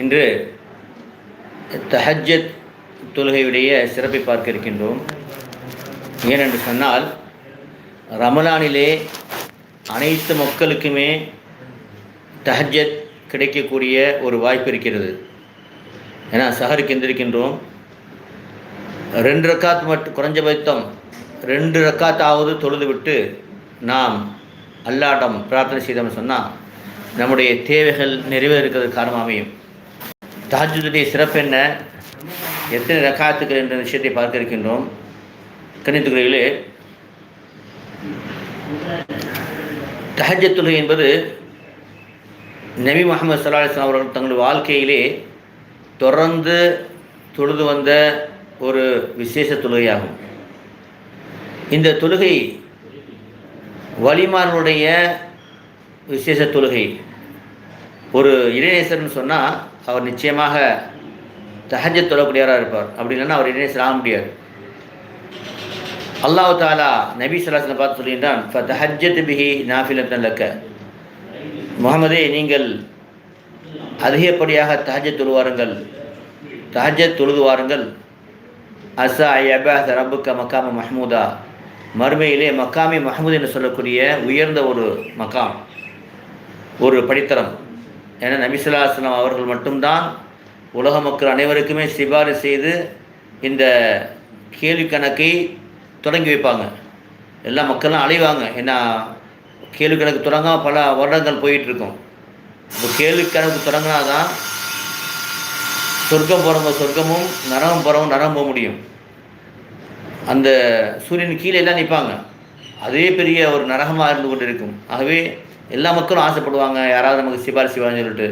இன்று தஹஜத் தொழுகையுடைய சிறப்பை பார்க்க இருக்கின்றோம். ஏனென்று சொன்னால் ரமலானிலே அனைத்து மக்களுக்குமே தஹஜத் கிடைக்கக்கூடிய ஒரு வாய்ப்பு இருக்கிறது. ஏன்னா சஹருக்கு எந்திருக்கின்றோம். ரெண்டு ரக்காத் மட்டும் குறைஞ்சபட்சம் ரெண்டு ரக்காத்தாவது தொழுது விட்டு நாம் அல்லாடம் பிரார்த்தனை செய்தோம்னு சொன்னால் நம்முடைய தேவைகள் நிறைவேறுக்கிறது காரணமாக அமையும் தஹஜுடைய சிறப்பு என்ன? எத்தனை ரக்காத்துக்கள் என்ற விஷயத்தை பார்க்க இருக்கின்றோம் கணித்துக்குறையிலே தஹஜத் என்பது நபி முகமது சல்லாஹ் அவர்கள் தங்களுடைய வாழ்க்கையிலே தொடர்ந்து தொழுது வந்த ஒரு விசேஷ தொழுகையாகும். இந்த தொழுகை வலிமானுடைய விசேஷ தொழுகை. ஒரு இளைஞர்னு சொன்னால் அவர் நிச்சயமாக தஹஜத் தொழக்கூடியவராக இருப்பார். அப்படி இல்லைன்னா அவர் இளைஞர் ஆக முடியாது. அல்லாஹ் தாலா நபி சலாசனை பார்த்து சொல்கின்றான் இப்போ தஹஜத் பிஹி நாஃபிலத்தன் லக்க. முகமதே நீங்கள் அதிகப்படியாக தஹஜத் தொழுவாருங்கள். தஹஜத் தொழுது வாருங்கள் அசா அபாஸ் ரபுக்க மக்காம மஹமூதா. மறுமையிலே மக்காமி மஹமூத் என்று சொல்லக்கூடிய உயர்ந்த ஒரு மக்காம் ஒரு படித்தரம் ஏன்னா நபிசுல்லாஸ்லாம் அவர்கள் மட்டும்தான் உலக மக்கள் அனைவருக்குமே சிபாரிசு செய்து இந்த கேள்வி கணக்கை தொடங்கி வைப்பாங்க. எல்லா மக்களும் அலைவாங்க. ஏன்னா கேள்வி கணக்கு தொடங்காம பல வருடங்கள் போயிட்டுருக்கும். இப்போ கேள்வி கணக்கு தொடங்கினா தான் சொர்க்கம் போகிறவங்க சொர்க்கமும் நரகம் போகிறவங்க நரகம் போக முடியும். அந்த சூரியன் கீழே எல்லாம் நிற்பாங்க அதே பெரிய ஒரு நரகமாக இருந்து கொண்டு இருக்கும் ஆகவே எல்லா மக்களும் ஆசைப்படுவாங்க யாராவது நமக்கு சிபாரிசு செய்வாங்கன்னு சொல்லிட்டு.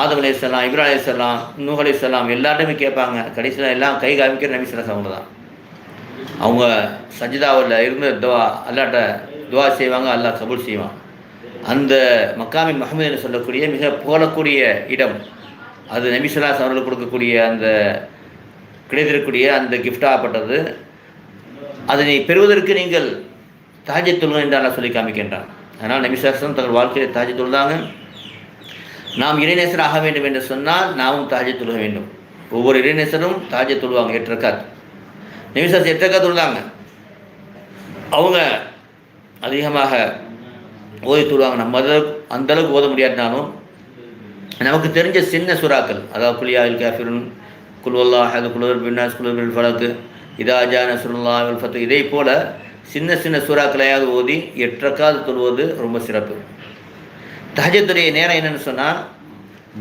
ஆதம் அலி இஸ்லாம் இப்ரா அலி இஸ்லாம் நூஹ் அலி எல்லாருமே கேட்பாங்க. கடைசியில் எல்லாம் கை காமிக்கிற நபி சொல்லா அவங்க தான் அவங்க சஜிதாவில் இருந்து துவா அல்லாட்ட துவா செய்வாங்க அல்லாஹ் கபூல் செய்வான். அந்த மக்காமி மஹமது என்று சொல்லக்கூடிய மிக புகழக்கூடிய இடம். அது நபிசுல்லாஸ் அவர்களுக்கு கொடுக்கக்கூடிய அந்த கிடைத்திருக்கக்கூடிய அந்த கிஃப்டாகப்பட்டது அதனை பெறுவதற்கு நீங்கள் தாஜை தொழுகை என்று அல்லா சொல்லி காமிக்கின்றான். அதனால் நபிசாஸ்திரம் தங்கள் வாழ்க்கையை தாஜி தொழுதாங்க நாம் இறைநேசர் ஆக வேண்டும் என்று சொன்னால் நாமும் தாஜை தொழுக வேண்டும். ஒவ்வொரு இறைநேசரும் தாஜை தொழுவாங்க எட்டு ரக்காத். நபிசாஸ் எட்டு தொழுதாங்க அவங்க அதிகமாக ஓதி தொழுவாங்க நம்ம அளவுக்கு அந்த அளவுக்கு ஓத முடியாட்டினாலும் நமக்கு தெரிஞ்ச சின்ன சுறாக்கள் அதாவது குலியாவில் கேஃபிரன் குல்வல்லா ஹது குலுர் பின்னாஸ் குலுர் பின் ஃபலக்கு இதாஜா நசுல்லா ஃபத்து இதே போல் சின்ன சின்ன சூறாக்களையாவது ஓதி எட்டக்காது தொழுவது ரொம்ப சிறப்பு. தஹஜத்துடைய நேரம் என்னென்னு சொன்னால்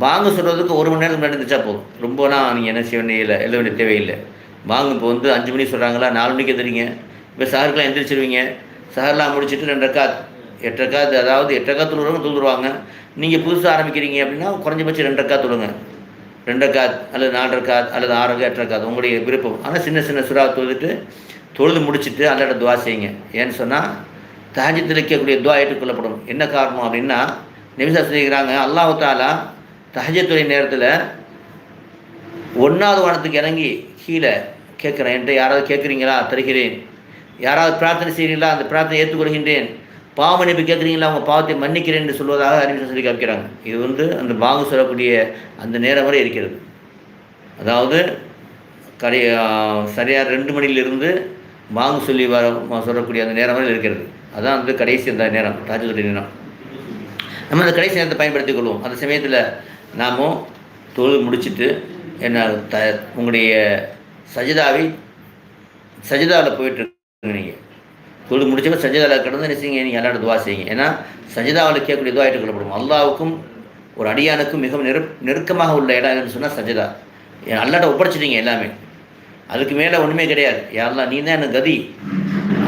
பாங்கு சொல்கிறதுக்கு ஒரு மணி நேரம் நடந்துச்சா போதும். ரொம்பலாம் நீங்கள் என்ன செய்ய வேண்டிய இல்லை எழுத வேண்டிய தேவையில்லை. பாங்கு இப்போ வந்து அஞ்சு மணி சொல்கிறாங்களா நாலு மணிக்கு எந்திரிங்க. இப்போ சஹருக்கெலாம் எந்திரிச்சிருவீங்க. சஹர்லாம் முடிச்சுட்டு ரெண்டு ரக்காத் அதாவது எட்டரைக்கா ரக்காத் தொழுறவங்க தொழுதுருவாங்க. நீங்கள் புதுசாக ஆரம்பிக்கிறீங்க அப்படின்னா குறைஞ்சபட்சம் ரெண்டு தொழுங்க. ரெண்டு அல்லது நாலு அல்லது ஆறு ரக்கா உங்களுடைய விருப்பம். ஆனால் சின்ன சின்ன சுறா தொழுதுட்டு தொழுது முடிச்சுட்டு அல்லாட துவா செய்யுங்க. ஏன்னு சொன்னால் தஹஜத்தில் இருக்கக்கூடிய துவா ஏற்றுக்கொள்ளப்படும். என்ன காரணம் அப்படின்னா நிமிஷா சொல்லிக்கிறாங்க அல்லாஹு தாலா தஹஜத்துறை நேரத்தில் ஒன்றாவது வானத்துக்கு இறங்கி கீழே கேட்குறேன். என்கிட்ட யாராவது கேட்குறீங்களா? தருகிறேன். யாராவது பிரார்த்தனை செய்கிறீங்களா? அந்த பிரார்த்தனை ஏற்றுக்கொள்கின்றேன். பாவமன்னிப்பு கேட்குறீங்களா? அவங்க பாவத்தை மன்னிக்கிறேன் என்று சொல்வதாக அறிவிச்சா சொல்லி காமிக்கிறாங்க இது வந்து அந்த பாகு சொல்லக்கூடிய அந்த நேரம் வரை இருக்கிறது. அதாவது கடை சரியாக ரெண்டு மணிலிருந்து பாங்கு சொல்லி வர சொல்லக்கூடிய அந்த நேரம் இருக்கிறது. அதான் வந்து கடைசி அந்த நேரம் தாஜுடைய நேரம். நம்ம அந்த கடைசி நேரத்தை பயன்படுத்திக் கொள்வோம். அந்த சமயத்தில் நாமும் தொழில் முடிச்சுட்டு என்ன த உங்களுடைய சஜிதாவை சஜிதாவில் போயிட்டுருக்கீங்க நீங்கள் தொழில் முடிச்சப்போ சஜிதாவில் கடந்து என்ன செய்யுங்க? நீங்கள் எல்லாரும் துவா செய்யுங்க. ஏன்னா சஜிதாவில் கேட்கக்கூடிய துவா ஏற்றுக்கொள்ளப்படும் அல்லாவுக்கும் ஒரு அடியானுக்கும் மிகவும் நெரு நெருக்கமாக உள்ள இடம் என்னன்னு சொன்னால் சஜிதா. அல்லாட்ட ஒப்படைச்சிட்டீங்க எல்லாமே. அதுக்கு மேலே ஒன்றுமே கிடையாது. யாரெல்லாம் நீ தான் எனக்கு கதி.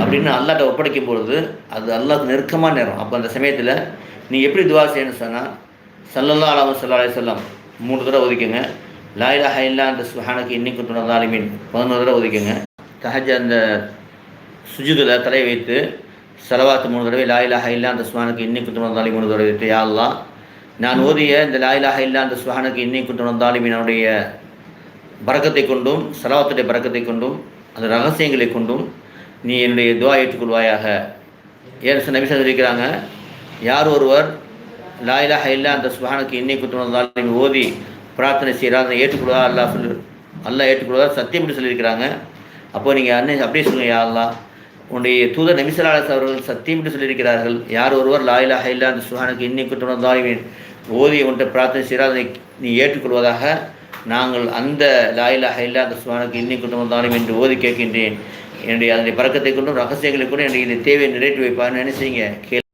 அப்படின்னு அல்லாட்ட ஒப்படைக்கும் பொழுது அது அல்லாவுக்கு நெருக்கமாக நேரம். அப்போ அந்த சமயத்தில் நீ எப்படி துவா செய்யணும்னு சொன்னால் சல்லல்லா அலாம சல்லா அலி மூணு தடவை ஒதுக்குங்க. லாயிலா ஹைல்லா அந்த சுஹானுக்கு இன்னைக்கு துணர்ந்தாலுமீன் பதினொரு தடவை ஒதுக்குங்க. தஹஜ் அந்த சுஜிதில் தலை வைத்து செலவாத்து மூணு தடவை லாயிலா ஹைல்லா அந்த சுஹானுக்கு இன்னைக்கு துணதாலி மூணு தடவை வைத்து யாரெல்லாம் நான் ஓதிய இந்த லாயிலா ஹைல்லா அந்த சுஹானுக்கு இன்னைக்கு துணதாலிமினுடைய பறக்கத்தை கொண்டும் சலாவத்துடைய பறக்கத்தை கொண்டும் அந்த ரகசியங்களை கொண்டும் நீ என்னுடைய துவா ஏற்றுக்கொள்வாயாக. ஏன் நபி சொல்லியிருக்கிறாங்க? யார் ஒருவர் லாயிலா ஹைல்லா அந்த சுபானுக்கு இன்னை நீங்கள் ஓதி பிரார்த்தனை செய்கிறார் அதை ஏற்றுக்கொள்வதா அல்லா சொல்லு. அல்லா ஏற்றுக்கொள்வதா சத்தியம் என்று சொல்லியிருக்கிறாங்க. அப்போ நீங்கள் அண்ணன் அப்படியே சொல்லுங்கள் யா அல்லா உன்னுடைய தூதர் நபிசலாஸ் அவர்கள் சத்தியம் என்று சொல்லியிருக்கிறார்கள். யார் ஒருவர் லாயிலா ஹைலா அந்த சுஹானுக்கு இன்னி குற்றம் ஓதி உன்ட்ட பிரார்த்தனை செய்கிறார் அதை நீ ஏற்றுக்கொள்வதாக நாங்கள் அந்த லாயிலா ஹைலா அந்த சுஹானுக்கு இன்னி குற்றம் என்று ஓதி கேட்கின்றேன். என்னுடைய அதனுடைய பறக்கத்தை கொண்டும் ரகசியங்களை கொண்டும் என்னுடைய இந்த தேவையை நிறைவேற்றி வைப்பான்னு நினைச்சீங்க கேளு.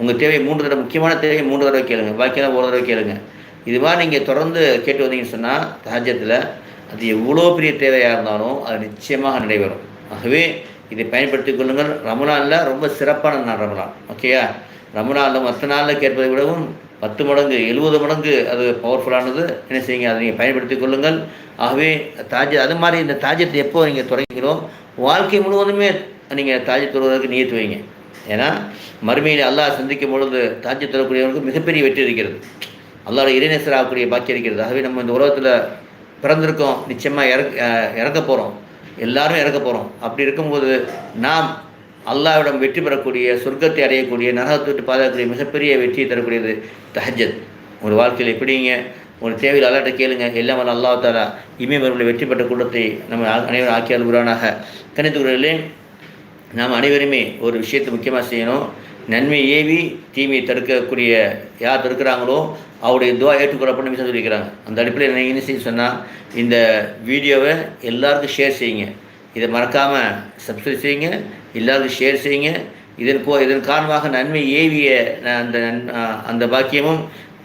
உங்கள் தேவை மூன்று தடவை முக்கியமான தேவையை மூன்று தடவை கேளுங்க. பாக்கியெல்லாம் ஒரு தடவை கேளுங்க. இது மாதிரி நீங்கள் தொடர்ந்து கேட்டு வந்தீங்கன்னு சொன்னால் தாஜ்யத்தில் அது எவ்வளோ பெரிய தேவையாக இருந்தாலும் அது நிச்சயமாக நடைபெறும் ஆகவே இதை பயன்படுத்தி கொள்ளுங்கள். ரமலானில் ரொம்ப சிறப்பான நாள் ரமலான். ஓகேயா? ரமலானில் மற்ற நாளில் கேட்பதை விடவும் பத்து மடங்கு எழுபது மடங்கு அது பவர்ஃபுல்லானது என்ன செய்யுங்க? அதை நீங்கள் பயன்படுத்திக் கொள்ளுங்கள். ஆகவே தாஜ அது மாதிரி இந்த தாஜத்தை எப்போ நீங்கள் தொடங்கிங்களோ வாழ்க்கை முழுவதுமே நீங்கள் தாஜ் தொழுவதற்கு நியத்து வைங்க ஏன்னா மறுமையில் அல்லாஹ் சந்திக்கும் பொழுது தாஜ் தரக்கூடியவர்களுக்கு மிகப்பெரிய வெற்றி இருக்கிறது அல்லாஹ் இறைநேசர் ஆகக்கூடிய பாக்கியம் இருக்கிறது ஆகவே நம்ம இந்த உலகத்தில் பிறந்திருக்கோம். நிச்சயமாக இறக்க இறக்க போகிறோம் எல்லாரும் இறக்க போகிறோம் அப்படி இருக்கும்போது நாம் அல்லாவிடம் வெற்றி பெறக்கூடிய சொர்க்கத்தை அடையக்கூடிய நரகத்தை விட்டு பாதுகாக்கக்கூடிய மிகப்பெரிய வெற்றியை தரக்கூடியது தஹஜத் ஒரு வாழ்க்கையில் எப்படிங்க? ஒரு தேவையில் அல்லாட்ட கேளுங்க. எல்லாம் வல்ல அல்லாஹ் தாலா இமயவர்களை வெற்றி பெற்ற கூட்டத்தை நம்ம அனைவரும் ஆக்கி அல்புரானாக கணித்துக்குறே நாம் அனைவருமே ஒரு விஷயத்தை முக்கியமாக செய்யணும். நன்மை ஏவி தீமையை தடுக்கக்கூடிய யார் தடுக்கிறாங்களோ அவருடைய துவா ஏற்றுக்கொள்ளப்படும் சொல்லியிருக்கிறாங்க. அந்த அடிப்படையில் நீங்கள் என்ன செய்ய சொன்னால் இந்த வீடியோவை எல்லாருக்கும் ஷேர் செய்யுங்க. இதை மறக்காமல் சப்ஸ்கிரைப் செய்யுங்க. எல்லாருக்கும் ஷேர் செய்யுங்க. இதன் கோ இதன் காரணமாக நன்மை ஏவிய அந்த நன்- அந்த பாக்கியமும்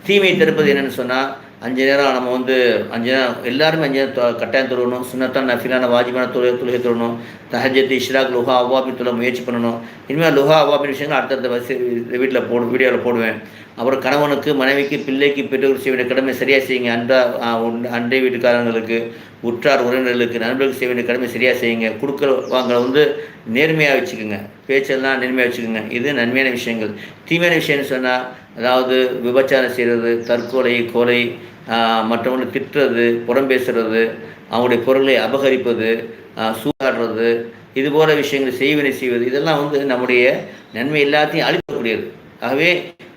தீமையை தடுப்பது என்னென்னு சொன்னால் அஞ்சு நேரம் நம்ம வந்து அஞ்சு நேரம் எல்லாருமே அஞ்சு நேரம் கட்டாயம் தொழுவணும் சுண்ணத்தான் நஃபிலான வாஜிபான தொழு தொழுகை தொழணும். தஹஜத்து இஷ்ராக் லுஹா அவ்வாபின் தொழ முயற்சி பண்ணணும். இனிமேல் லுஹா அவ்வாபின் விஷயங்கள் அடுத்தடுத்த வசி வீட்டில் போடு வீடியோவில் போடுவேன். அப்புறம் கணவனுக்கு மனைவிக்கு பிள்ளைக்கு பெற்றோர் செய்ய வேண்டிய கடமை சரியாக செய்யுங்க. அன்றா அண்டை வீட்டுக்காரங்களுக்கு உற்றார் உறவினர்களுக்கு நண்பர்களுக்கு செய்ய வேண்டிய கடமை சரியாக செய்யுங்க. கொடுக்கல் வாங்கலை வந்து நேர்மையாக வச்சுக்கோங்க. பேச்செல்லாம் நேர்மையாக வச்சுக்கோங்க. இது நன்மையான விஷயங்கள். தீமையான விஷயம்னு சொன்னால் அதாவது விபச்சாரம் செய்கிறது தற்கொலை கொலை மற்றவங்களை திட்டுறது புறம் பேசுறது அவங்களுடைய பொருளை அபகரிப்பது சூதாடுறது இது போல விஷயங்கள் செய்வினை செய்வது இதெல்லாம் வந்து நம்முடைய நன்மை எல்லாத்தையும் அழிக்கக்கூடியது. ஆகவே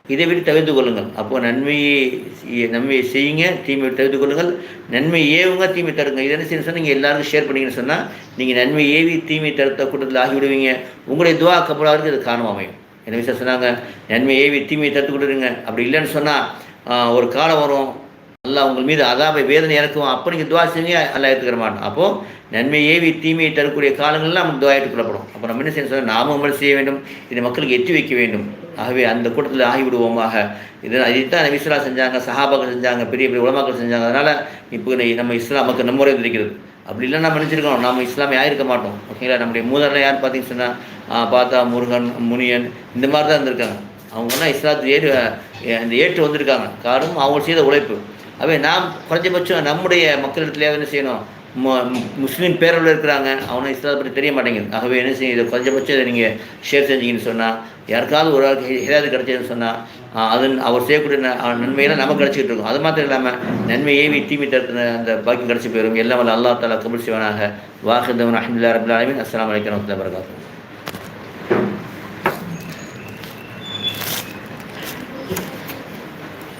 இதை விட்டு தவிர்த்து கொள்ளுங்கள். அப்போ நன்மையை செய்ய- நன்மையை செய்யுங்க தீமையை தவிர்த்து கொள்ளுங்கள். நன்மை ஏவுங்க தீமை தருங்க இது என்ன செய்யணும் நீங்கள் எல்லாருக்கும் ஷேர் பண்ணிங்கன்னு சொன்னால் நீங்கள் நன்மை ஏவி தீமை தடுத்த கூட்டத்தில் ஆகிவிடுவீங்க. உங்களுடைய துவா கப்பலாருக்கு இது காரணம் அமையும் என்ன விஷயம் சொன்னாங்க? நன்மை ஏவி தீமையை தடுத்து கொடுங்க அப்படி இல்லைன்னு சொன்னால் ஒரு காலம் வரும். நல்லா உங்கள் மீது அதாபை வேதனை இறக்குவோம் அப்போ நீங்கள் துவா செஞ்சு நல்லா ஏற்றுக்கிற மாட்டோம் அப்போது நன்மை ஏவி தீமையை தரக்கூடிய காலங்கள்லாம் நம்ம துவா ஏற்றுக்கொள்ளப்படும் அப்போ நம்ம என்ன செய்ய சொன்னால் நாமும் அமல் செய்ய வேண்டும். இதை மக்களுக்கு எட்டி வைக்க வேண்டும். ஆகவே அந்த கூட்டத்தில் ஆகிவிடுவோமாக. இதை இதைத்தான் நபி இஸ்லாம் செஞ்சாங்க சஹாபாக்கள் செஞ்சாங்க பெரிய பெரிய உலமாக்கள் செஞ்சாங்க. அதனால் இப்போ நம்ம இஸ்லாம் மக்கள் நம்ம முறை இருக்கிறது அப்படி நம்ம நினச்சிருக்கோம் நம்ம இஸ்லாமிய ஆயிருக்க மாட்டோம். ஓகேங்களா? நம்முடைய மூதரில் யார் பார்த்தீங்கன்னு சொன்னால் பார்த்தா முருகன் முனியன் இந்த மாதிரி தான் இருந்திருக்காங்க அவங்கெல்லாம் இஸ்லாத்து ஏறு இந்த ஏற்று வந்திருக்காங்க. காரணம் அவங்க செய்த உழைப்பு. அவை நாம் குறைஞ்சபட்சம் நம்முடைய மக்களிடத்துல என்ன செய்யணும்? மு- முஸ்லீம் பேரவில் இருக்கிறாங்க. அவனை இஸ்லாத்தை பற்றி தெரிய மாட்டேங்குது. ஆகவே என்ன செய்யும் இதை குறைஞ்சபட்சம் இதை நீங்கள் ஷேர் செஞ்சீங்கன்னு சொன்னால் யாருக்காவது ஒரு ஆளுக்கு ஏதாவது கிடைச்சதுன்னு சொன்னால் அதன் அவர் செய்யக்கூடிய ந- நன்மையெல்லாம் நமக்கு கிடச்சிக்கிட்டு இருக்கும். அது மாத்திரம் இல்லாமல் நன்மை ஏவி தீமை தடுத்த அந்த பாக்கி கிடச்சி போயிடும் எல்லாம் வல்ல அல்லாஹ் தாலா கபுல் சிவனாக வாஹிதவன் அஹமதுல்லா ரபுல்லாலுமின் அஸ்லாம் வலைக்கம் வரமத்துல